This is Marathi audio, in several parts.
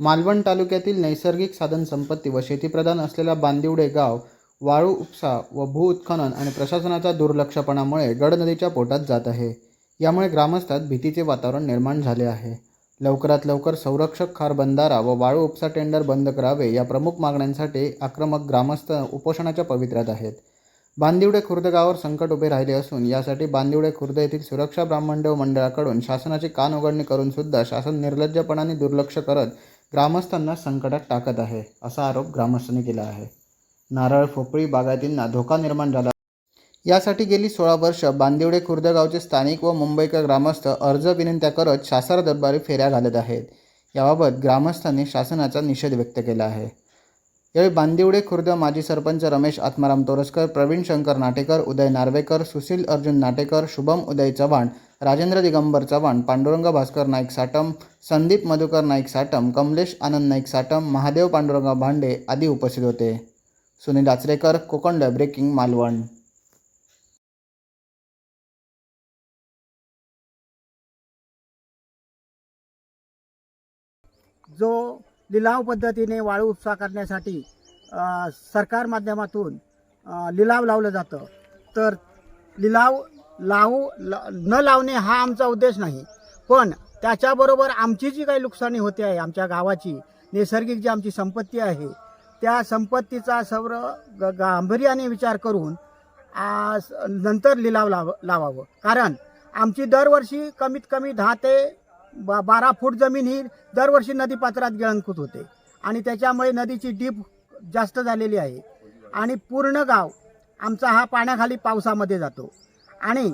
मालवण तालुक्यातील नैसर्गिक साधनसंपत्ती व शेतीप्रधान असलेला बांदिवडे गाव वाळू उपसा व भू उत्खनन आणि प्रशासनाच्या दुर्लक्षपणामुळे गड नदीच्या पोटात जात आहे. यामुळे ग्रामस्थात भीतीचे वातावरण निर्माण झाले आहे. लवकरात लवकर संरक्षक खार बंधारा व वाळू उपसा टेंडर बंद करावे या प्रमुख मागण्यांसाठी आक्रमक ग्रामस्थ उपोषणाच्या पवित्र्यात आहेत. बांदिवडे खुर्द गावावर संकट उभे राहिले असून यासाठी बांदिवडे खुर्द येथील सुरक्षा ब्राह्मणदेव मंडळाकडून शासनाची कान उघडणी करून सुद्धा शासन निर्लज्जपणाने दुर्लक्ष करत ग्रामस्थांना संकटात टाकत आहे असा आरोप ग्रामस्थांनी केला आहे. नारळ फोपळी बागायतींना धोका निर्माण झाला. यासाठी गेली सोळा वर्ष बांदिवडे खुर्द गावचे स्थानिक व मुंबईकर ग्रामस्थ अर्ज विनंत्या करत शासर दरबारी फेऱ्या घालत आहेत. याबाबत ग्रामस्थांनी शासनाचा निषेध व्यक्त केला आहे. यावेळी बांदिवडे खुर्द माजी सरपंच रमेश आत्माराम तोरसकर प्रवीण शंकर नाटेकर उदय नार्वेकर सुशील अर्जुन नाटेकर शुभम उदय चव्हाण राजेंद्र दिगंबर चव्हाण पांडुरंग भास्कर नाईक साटम संदीप मधुकर नाईक साटम कमलेश आनंद नाईक साटम महादेव पांडुरंग भांडे आदी उपस्थित होते. सुनील आचरेकर कोकण ब्रेकिंग मालवण. जो लिलाव पद्धतीने वाळू उपसा करण्यासाठी सरकार माध्यमातून लिलाव लावलं जातं. तर लिलाव लावू ल- न लावणे हा आमचा उद्देश नाही. पण त्याच्याबरोबर आमची जी काही नुकसानी होते आहे आमच्या गावाची नैसर्गिक जी आमची संपत्ती आहे त्या संपत्तीचा सर्व ग गांभीर्याने विचार करून आस नंतर लिलाव लाव लावावं. कारण आमची दरवर्षी कमीत कमी दहा ते बा बारा फूट जमीन ही दरवर्षी नदीपात्रात गिळंकृत होते. आणि त्याच्यामुळे नदीची डीप जास्त झालेली आहे. आणि पूर्ण गाव आमचा हा पाण्याखाली पावसामध्ये जातो. आणि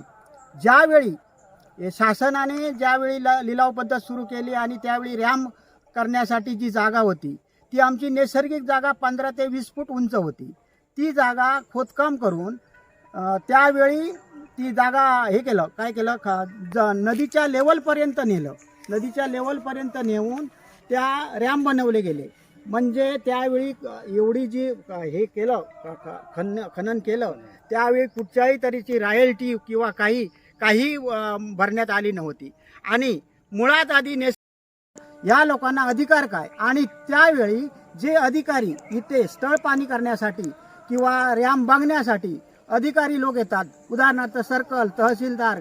ज्यावेळी शासनाने ज्यावेळी ल लिलाव पद्धत सुरू केली आणि त्यावेळी रॅम करण्यासाठी जी जागा होती ती आमची नैसर्गिक जागा पंधरा ते वीस फूट उंच होती. ती जागा खोदकाम करून त्यावेळी ती जागा हे केलं काय केलं का ज नदीच्या लेवलपर्यंत नेलं. नदीच्या लेवलपर्यंत नेऊन त्या रॅम बनवले गेले. म्हणजे त्यावेळी एवढी जी हे केलं खन खनन केलं त्यावेळी कुठच्याही तऱ्हेची रॉयल्टी किंवा काही काही भरण्यात आली नव्हती. आणि मुळात आधी नेस या लोकांना अधिकार काय? आणि त्यावेळी जे अधिकारी इथे स्थळ पाणी करण्यासाठी किंवा रॅम बघण्यासाठी अधिकारी लोक येतात उदाहरणार्थ सर्कल तहसीलदार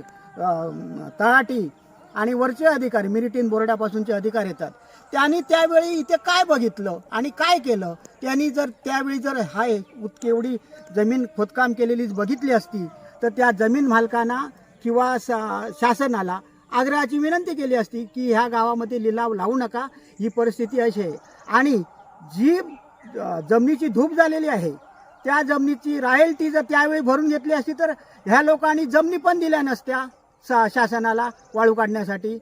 तळाटी आणि वरचे अधिकारी मिरिटीन बोर्डापासूनचे अधिकारी येतात. त्यांनी त्यावेळी इथे काय बघितलं आणि काय केलं? त्यांनी जर त्यावेळी जर हाय केवढी एवढी जमीन खोदकाम केलेली बघितली असती तर त्या जमीन मालकांना किंवा शा- शासनाला आग्रहाची विनंती केली असती की ह्या गावामध्ये लिलाव लावू नका ही परिस्थिती अशी आहे. आणि जी जमिनीची धूप झालेली आहे त्या जमिनीची रॉयल्टी जर त्यावेळी भरून घेतली असती तर ह्या लोकांनी जमिनी पण दिल्या नसत्या सा शासनाला वाळू काढण्यासाठी.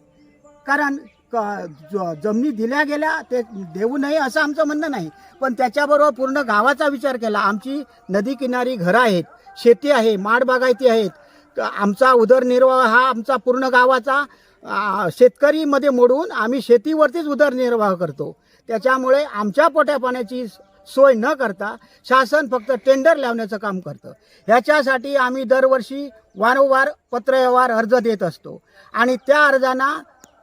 कारण जमिनी दिल्या गेल्या ते देऊ नये असं आमचं म्हणणं नाही. पण त्याच्याबरोबर पूर्ण गावाचा विचार केला. आमची नदी किनारी घरं आहेत शेती आहे माडबागायती आहेत. आमचा उदरनिर्वाह हा आमचा पूर्ण गावाचा शेतकरीमध्ये मोडून आम्ही शेतीवरतीच उदरनिर्वाह करतो. त्याच्यामुळे आमच्या पोट्या पाण्याची सोय न करता शासन फक्त टेंडर लावण्याचं काम करतं. ह्याच्यासाठी आम्ही दरवर्षी वारंवार पत्रव्यवहार अर्ज देत असतो. आणि त्या अर्जांना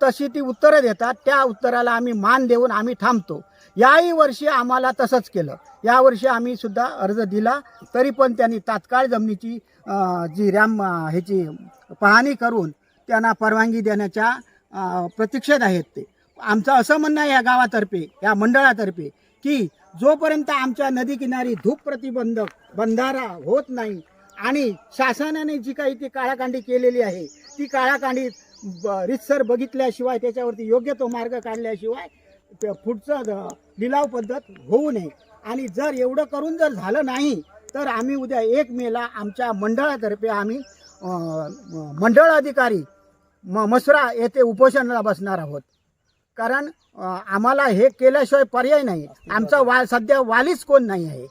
तशी ती उत्तरं देतात त्या उत्तराला आम्ही मान देऊन आम्ही थांबतो. याही वर्षी आम्हाला तसंच केलं. यावर्षी आम्ही सुद्धा अर्ज दिला तरी पण त्यांनी तात्काळ जमिनीची जी रॅम ह्याची पाहणी करून त्यांना परवानगी देण्याच्या प्रतीक्षेत आहेत ते. आमचं असं म्हणणं आहे या गावातर्फे या मंडळातर्फे की जोपर्यंत आमच्या नदी किनारी धूप प्रतिबंधक बंधारा होत नाही आणि शासनाने जी काही ती काळाकांडी केलेली आहे ती काळाकांडी रितसर बघितल्याशिवाय त्याच्यावरती योग्य तो मार्ग काढल्याशिवाय पुढचं लिलाव पद्धत होऊ नये. आणि जर एवढं करून जर झालं नाही तर आम्ही उद्या एक मेला आमच्या मंडळातर्फे आम्ही म- मंडळ अधिकारी म मसरा येथे उपोषणाला बसणार आहोत. कारण आम्हाला हे केल्याशिवाय पर्याय नाही. आमचा वा सध्या वालीच कोण नाही आहे.